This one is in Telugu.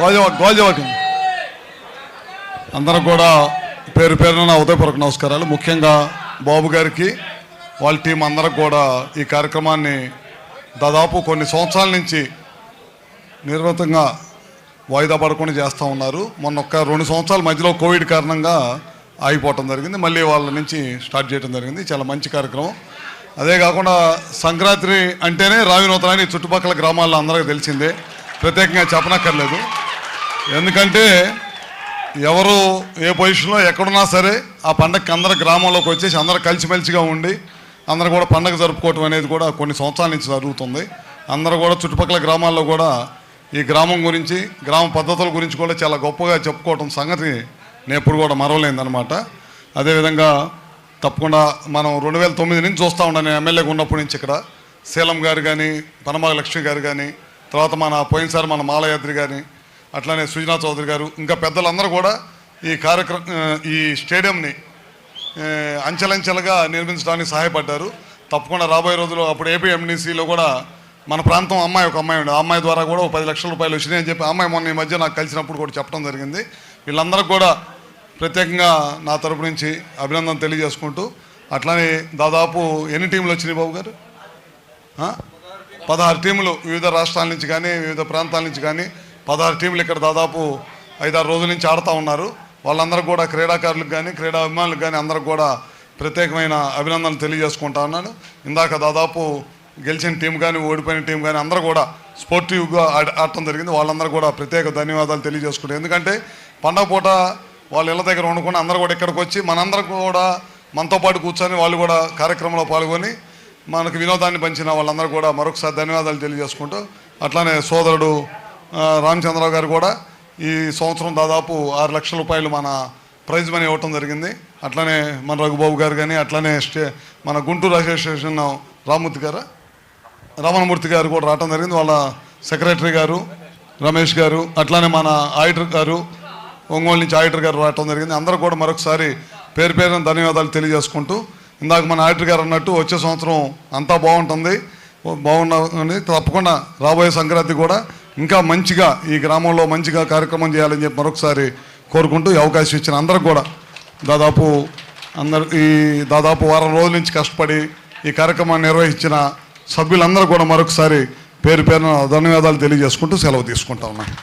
గోజవ గోజవకి అందరం కూడా పేరు పేరున నా ఉదయపూర్వక నమస్కారాలు. ముఖ్యంగా బాబు గారికి వాళ్ళ టీం అందరికి కూడా ఈ కార్యక్రమాన్ని దాదాపు కొన్ని సంవత్సరాల నుంచి నిర్వతంగా వాయిదా పడకుండా చేస్తూ ఉన్నారు. మొన్న ఒక్క రెండు సంవత్సరాల మధ్యలో కోవిడ్ కారణంగా ఆగిపోవటం జరిగింది. మళ్ళీ వాళ్ళ నుంచి స్టార్ట్ చేయడం జరిగింది. చాలా మంచి కార్యక్రమం. అదే కాకుండా సంక్రాంతి అంటేనే రావినూతనాన్ని చుట్టుపక్కల గ్రామాల్లో అందరికీ తెలిసిందే. ప్రత్యేకంగా చెప్పనక్కర్లేదు. ఎందుకంటే ఎవరు ఏ పొజిషన్లో ఎక్కడున్నా సరే ఆ పండగకి అందరు గ్రామంలోకి వచ్చేసి అందరు కలిసిమెలిసిగా ఉండి అందరూ కూడా పండగ జరుపుకోవటం అనేది కూడా కొన్ని సంవత్సరాల నుంచి జరుగుతుంది. అందరూ కూడా చుట్టుపక్కల గ్రామాల్లో కూడా ఈ గ్రామం గురించి గ్రామ పద్ధతుల గురించి కూడా చాలా గొప్పగా చెప్పుకోవటం సంగతి నేను ఎప్పుడు కూడా మరవలేదనమాట అదేవిధంగా తప్పకుండా మనం రెండు వేల తొమ్మిది నుంచి చూస్తూ ఉన్నాను నేను ఎమ్మెల్యేగా ఉన్నప్పటి నుంచి ఇక్కడ శీలం గారు కానీ పనమాగ లక్ష్మి గారు కానీ తర్వాత మన పోయినసారి మన మాలయాద్రి కానీ అట్లానే సుజనా చౌదరి గారు ఇంకా పెద్దలందరూ కూడా ఈ కార్యక్రమం ఈ స్టేడియంని అంచెలంచెలుగా నిర్మించడానికి సహాయపడ్డారు. తప్పకుండా రాబోయే రోజుల్లో అప్పుడు ఏపీఎండీసీలో కూడా మన ప్రాంతం అమ్మాయి ఒక అమ్మాయి ఉండే. ఆ అమ్మాయి ద్వారా కూడా ఒక పది లక్షల రూపాయలు వచ్చినాయి అని చెప్పి అమ్మాయి మొన్న ఈ మధ్య నాకు కలిసినప్పుడు కూడా చెప్పడం జరిగింది. వీళ్ళందరికీ కూడా ప్రత్యేకంగా నా తరపు నుంచి అభినందన తెలియజేసుకుంటూ అట్లానే దాదాపు ఎన్ని టీంలు వచ్చినాయి బాబు గారు? పదహారు టీములు వివిధ రాష్ట్రాల నుంచి కానీ వివిధ ప్రాంతాల నుంచి కానీ పదహారు టీములు ఇక్కడ దాదాపు ఐదారు రోజుల నుంచి ఆడుతూ ఉన్నారు. వాళ్ళందరూ కూడా క్రీడాకారులకు కానీ క్రీడా అభిమానులకు కానీ అందరికి కూడా ప్రత్యేకమైన అభినందనలు తెలియజేసుకుంటా ఉన్నాను. ఇందాక దాదాపు గెలిచిన టీం కానీ ఓడిపోయిన టీం కానీ అందరూ కూడా స్పోర్టివ్గా ఆడ- ఆడటం జరిగింది. వాళ్ళందరూ కూడా ప్రత్యేక ధన్యవాదాలు తెలియజేసుకుంటారు ఎందుకంటే పండగ పూట వాళ్ళ ఇళ్ళ దగ్గర వండుకుని అందరూ కూడా ఇక్కడికి వచ్చి మనందరం కూడా మనతో పాటు కూర్చొని వాళ్ళు కూడా కార్యక్రమంలో పాల్గొని మనకు వినోదాన్ని పంచిన వాళ్ళందరూ కూడా మరొకసారి ధన్యవాదాలు తెలియజేసుకుంటూ అట్లానే సోదరుడు రామచంద్రరావు గారు కూడా ఈ సంవత్సరం దాదాపు ఆరు లక్షల రూపాయలు మన ప్రైజ్ మనీ ఇవ్వటం జరిగింది. అట్లానే మన రఘుబాబు గారు కానీ అట్లానే స్టే మన గుంటూరు అసోసియేషన్ రామూర్తి గారు రమణమూర్తి గారు కూడా రావటం జరిగింది. వాళ్ళ సెక్రటరీ గారు రమేష్ గారు అట్లానే మన ఆడిటర్ గారు ఒంగోలు నుంచి ఆడిటర్ గారు రావటం జరిగింది. అందరూ కూడా మరొకసారి పేరు పేరున ధన్యవాదాలు తెలియజేసుకుంటూ ఇందాక మన ఆడిటర్ గారు అన్నట్టు వచ్చే సంవత్సరం అంతా బాగుంటుంది. బాగుందని తప్పకుండా రాబోయే సంక్రాంతి కూడా ఇంకా మంచిగా ఈ గ్రామంలో మంచిగా కార్యక్రమం చేయాలని చెప్పి మరొకసారి కోరుకుంటూ ఈ అవకాశం ఇచ్చిన అందరికి కూడా దాదాపు అందరు ఈ దాదాపు వారం రోజుల నుంచి కష్టపడి ఈ కార్యక్రమాన్ని నిర్వహించిన సభ్యులందరూ కూడా మరొకసారి పేరు పేరున ధన్యవాదాలు తెలియజేసుకుంటూ సెలవు తీసుకుంటా ఉన్నాను